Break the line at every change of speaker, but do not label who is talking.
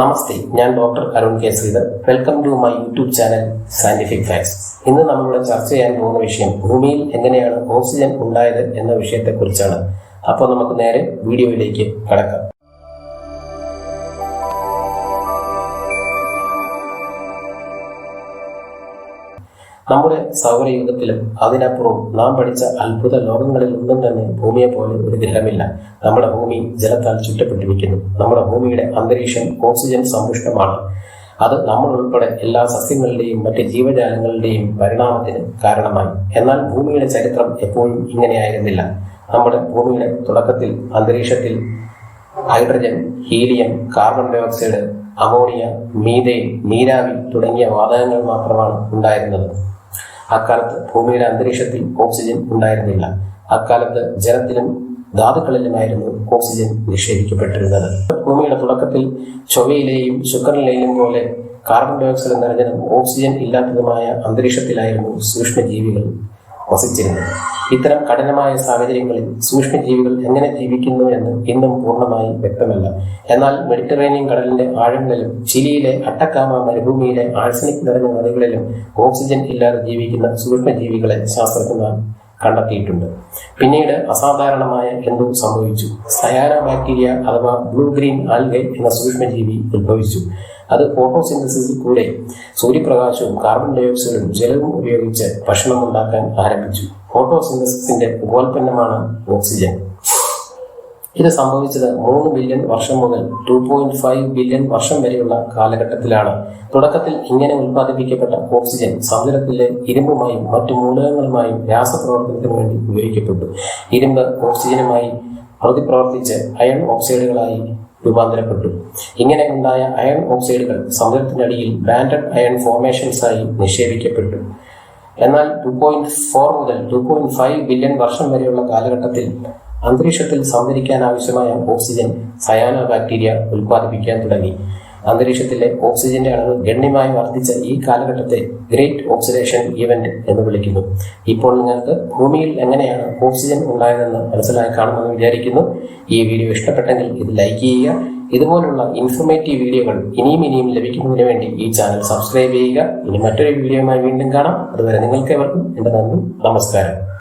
നമസ്തേ ഞാൻ doctor Arun K Sreedhar welcome to my YouTube channel scientific facts ഇന്ന് നമ്മളിവിടെ ചർച്ച ചെയ്യാൻ പോകുന്ന വിഷയം ഭൂമിയിൽ എങ്ങനെയാണ് ഓക്സിജൻ ഉണ്ടായത് എന്ന വിഷയത്തെക്കുറിച്ചാണ്. അപ്പോൾ നമുക്ക് നേരെ വീഡിയോയിലേക്ക് കടക്കാം. നമ്മുടെ സൗരയുഗത്തിലും അതിനപ്പുറവും നാം പഠിച്ച അത്ഭുത ലോകങ്ങളിൽ ഒന്നും തന്നെ ഭൂമിയെ പോലെ ഒരു ഗ്രഹമില്ല. നമ്മുടെ ഭൂമി ജലത്താൽ ചുറ്റപ്പെട്ടിരിക്കുന്നു. നമ്മുടെ ഭൂമിയുടെ അന്തരീക്ഷം ഓക്സിജൻ സമ്പുഷ്ടമാണ്. അത് നമ്മൾ ഉൾപ്പെടെ എല്ലാ സസ്യങ്ങളുടെയും മറ്റ് ജീവജാലങ്ങളുടെയും പരിണാമത്തിന് കാരണമായി. എന്നാൽ ഭൂമിയുടെ ചരിത്രം എപ്പോഴും ഇങ്ങനെയായിരുന്നില്ല. നമ്മുടെ ഭൂമിയുടെ തുടക്കത്തിൽ അന്തരീക്ഷത്തിൽ hydrogen helium carbon dioxide ammonia methane നീരാവി തുടങ്ങിയ വാതകങ്ങൾ മാത്രമാണ് ഉണ്ടായിരുന്നത്. അക്കാലത്ത് ഭൂമിയുടെ അന്തരീക്ഷത്തിൽ ഓക്സിജൻ ഉണ്ടായിരുന്നില്ല. അക്കാലത്ത് ജലത്തിലും ധാതുക്കളിലുമായിരുന്നു ഓക്സിജൻ നിക്ഷേപിക്കപ്പെട്ടിരുന്നത്. ഭൂമിയുടെ തുടക്കത്തിൽ ചൊവ്വയിലെയും ശുക്രനിലെയും പോലെ കാർബൺ ഡയോക്സൈഡ് നിറഞ്ഞതും ഓക്സിജൻ ഇല്ലാത്തതുമായ അന്തരീക്ഷത്തിലായിരുന്നു സൂക്ഷ്മജീവികൾ വസിച്ചിരുന്നത് ഇത്തരം കഠിനമായ സാഹചര്യങ്ങളിൽ സൂക്ഷ്മജീവികൾ എങ്ങനെ ജീവിക്കുന്നു എന്ന് ഇന്നും പൂർണമായി വ്യക്തമല്ല. എന്നാൽ മെഡിറ്ററേനിയൻ കടലിന്റെ ആഴങ്ങളിലും ചിലിയിലെ അട്ടക്കാമ മരുഭൂമിയിലെ ആഴ്സനിക് നിറഞ്ഞ നദികളിലും ഓക്സിജൻ ഇല്ലാതെ ജീവിക്കുന്ന സൂക്ഷ്മജീവികളെ ശാസ്ത്രജ്ഞർ കണ്ടെത്തിയിട്ടുണ്ട്. പിന്നീട് അസാധാരണമായ എന്തോ സംഭവിച്ചു. സയാന ബാക്ടീരിയ അഥവാ ബ്ലൂ ഗ്രീൻ ആൽഗെ എന്ന സൂക്ഷ്മജീവി ഉത്ഭവിച്ചു. അത് ഫോട്ടോസിന്തസിസിൽ കൂടെ സൂര്യപ്രകാശവും കാർബൺ ഡയോക്സൈഡും ജലവും ഉപയോഗിച്ച് ഭക്ഷണം ഉണ്ടാക്കാൻ ആരംഭിച്ചു. ഫോട്ടോസിന്തസിസിന്റെ ഉപോൽപ്പന്നമാണ് ഓക്സിജൻ ഇത് സംഭവിച്ചത് മൂന്ന് ബില്യൺ വർഷം മുതൽ ടു പോയിന്റ് ഫൈവ് ബില്യൺ വർഷം വരെയുള്ള കാലഘട്ടത്തിലാണ്. തുടക്കത്തിൽ ഇങ്ങനെ ഉൽപ്പാദിപ്പിക്കപ്പെട്ട ഓക്സിജൻ സമുദ്രത്തിലെ ഇരുമ്പുമായും മറ്റു മൂലകങ്ങളുമായും രാസപ്രവർത്തനത്തിന് വേണ്ടി ഉപയോഗിക്കപ്പെട്ടു. ഇരുമ്പ് ഓക്സിജനുമായി പ്രതിപ്രവർത്തിച്ച് അയൺ ഓക്സൈഡുകളായി രൂപാന്തരപ്പെട്ടു. ഇങ്ങനെ ഉണ്ടായ അയൺ ഓക്സൈഡുകൾ സമുദ്രത്തിനടിയിൽ ബ്രാൻഡഡ് അയൺ ഫോർമേഷൻസ് ആയി നിക്ഷേപിക്കപ്പെട്ടു. എന്നാൽ ടു പോയിന്റ് ഫോർ മുതൽ ടു പോയിന്റ് ഫൈവ് ബില്യൺ വർഷം വരെയുള്ള കാലഘട്ടത്തിൽ അന്തരീക്ഷത്തിൽ സംഭരിക്കാൻ ആവശ്യമായ ഓക്സിജൻ സയാന ബാക്ടീരിയ ഉൽപ്പാദിപ്പിക്കാൻ തുടങ്ങി. അന്തരീക്ഷത്തിലെ ഓക്സിജന്റെ അളവ് ഗണ്യമായി വർദ്ധിച്ച ഈ കാലഘട്ടത്തെ ഗ്രേറ്റ് ഓക്സിഡേഷൻ ഇവന്റ് എന്ന് വിളിക്കുന്നു. ഇപ്പോൾ നിങ്ങൾക്ക് ഭൂമിയിൽ എങ്ങനെയാണ് ഓക്സിജൻ ഉണ്ടായതെന്ന് മനസ്സിലായി കാണുമെന്ന് വിചാരിക്കുന്നു. ഈ വീഡിയോ ഇഷ്ടപ്പെട്ടെങ്കിൽ ഇത് ലൈക്ക് ചെയ്യുക. ഇതുപോലുള്ള ഇൻഫോർമേറ്റീവ് വീഡിയോകൾ ഇനിയും ഇനിയും ലഭിക്കുന്നതിന് വേണ്ടി ഈ ചാനൽ സബ്സ്ക്രൈബ് ചെയ്യുക. ഇനി മറ്റൊരു വീഡിയോയുമായി വീണ്ടും കാണാം. അതുവരെ നിങ്ങൾക്ക് എവർക്കും എന്റെ നന്ദി നമസ്കാരം.